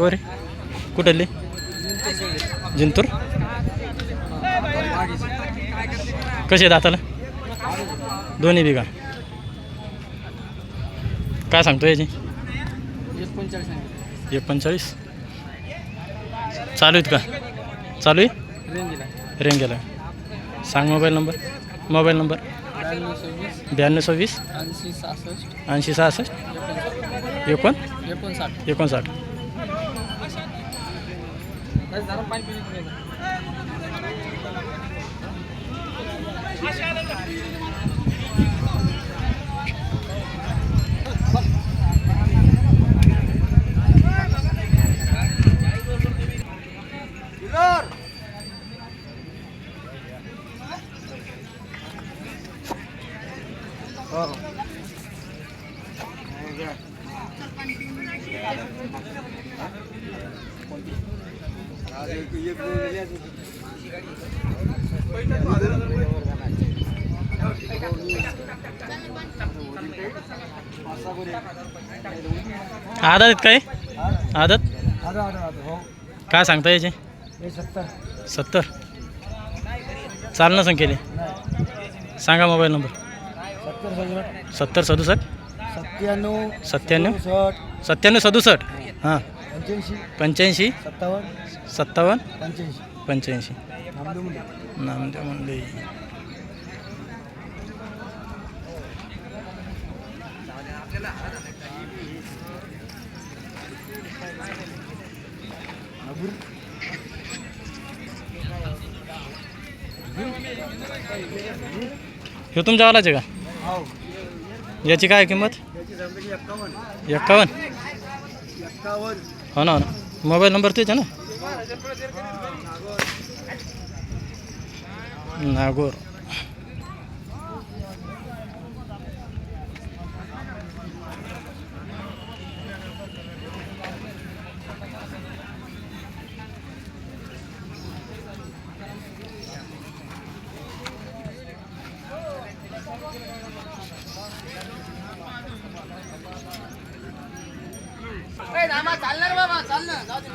बरे कुठली? जिंतूर? कसे दाताला दोन्ही बिघा काय सांगतो याची? एकोणचाळीस. चालू आहेत का? चालू आहे? रेंगेला. सांग मोबाईल नंबर. Mobile number. ब्याण्णव सव्वीस. ऐंशी सहासष्ट. ऐंशी सहासष्ट. एकोण? एकोणसाठ एकोणसाठ. गरम पानी पीने के Oh. आदत आहेत काय? आदत? काय सांगता याचे? सत्तर. चालणं संख्येले सांगा मोबाईल नंबर. सत्तर सदुसष्ट. सत्तर सदुसष्ट? सत्त्याण्णव सत्त्याण्णव? सत्त्याण्णव सदुसष्ट. हां. पंच्याऐंशी. पंच्याऐंशी? सत्तावन्न. सत्तावन्न? पंच्याऐंशी. पंच्याऐंशी. नामदेव मुंडे नामदेव म्हणले हे तुमच्या वालाचे का? हो याची काय किंमत? याची एक्कावन्न. एक्कावन्न. एक्कावन्न. हो, हो ना मोबाईल नंबर तेच आहे ना? नागोर. चालणार बाबा चालणार. जाऊ दे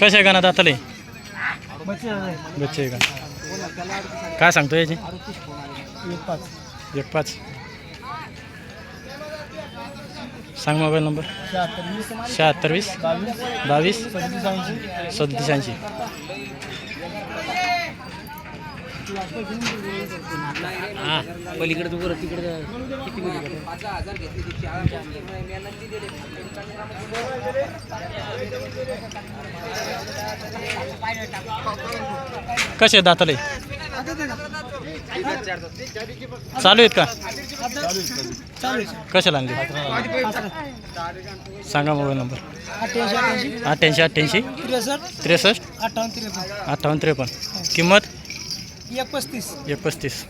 कसे आहे का ना दाताले बच्चे का? काय सांगतो याची? एक पाच. सांग मोबाईल नंबर. शहात्तर वीस बावीस सदतीस ऐंशी हा पलीकडे तू बरं तिकडे किती कसे दाताले? चालू आहेत का? कशाला आणले? सांगा मोबाईल नंबर. अठ्ठ्याऐंशी अठ्ठ्याऐंशी. त्रेसष्ट त्रेसष्ट? अठ्ठावन्न त्रेपन्न. अठ्ठावन्न त्रेपन्न. किंमत? एक पस्तीस एक पस्तीस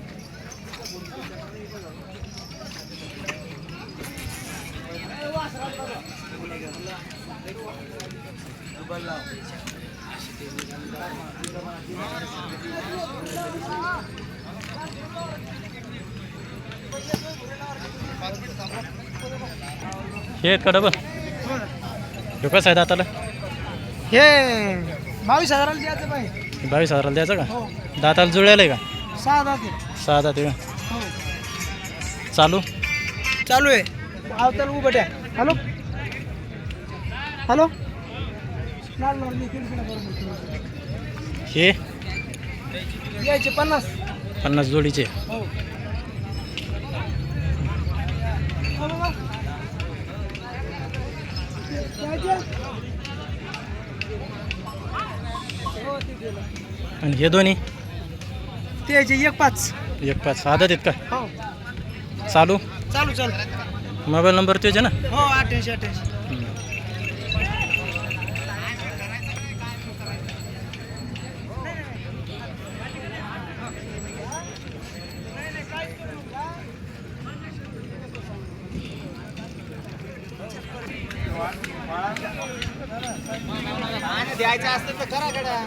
हे आहेत का डबल हे कसं आहे दाताला? हे बावीस हजाराला द्यायचं पाहिजे बावीस हजाराला द्यायचं का? हो. दाताला जुळलेलं आहे का? सहा जाते सहा दाते का हो. चालू? चालू आहे. आवताल उभं द्या हॅलो? हॅलो? हे? यायचे पन्नास. पन्नास जोडीचे. आणि हे दोन्ही? ते यायचे एक पाच. एक पाच. आदत आहेत का? हो. चालू? चालू चालू. मोबाईल नंबर तुझे ना? हो अठ्ठ्याऐंशी अठ्ठ्याऐंशी. द्यायचं असतं तर करा गड्या.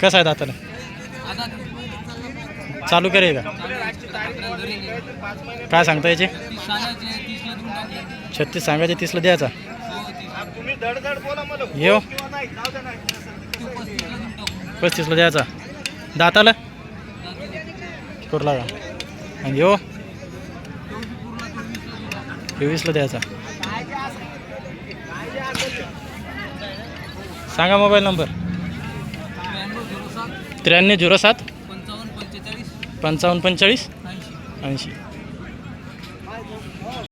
कसं आहे दाताला चालू करेल का? काय सांगता याचे? छत्तीस सांगायचे तीसला द्यायचा. येऊ. पस्तीसला द्यायचा. दाताला? कुठला का? आणि येऊ तेवीसला द्यायचा. सांगा मोबाईल नंबर. त्र्याण्णव झिरो सात. पंचावन्न पंचेचाळीस. पंचावन्न पंचेचाळीस. ऐंशी. ऐंशी.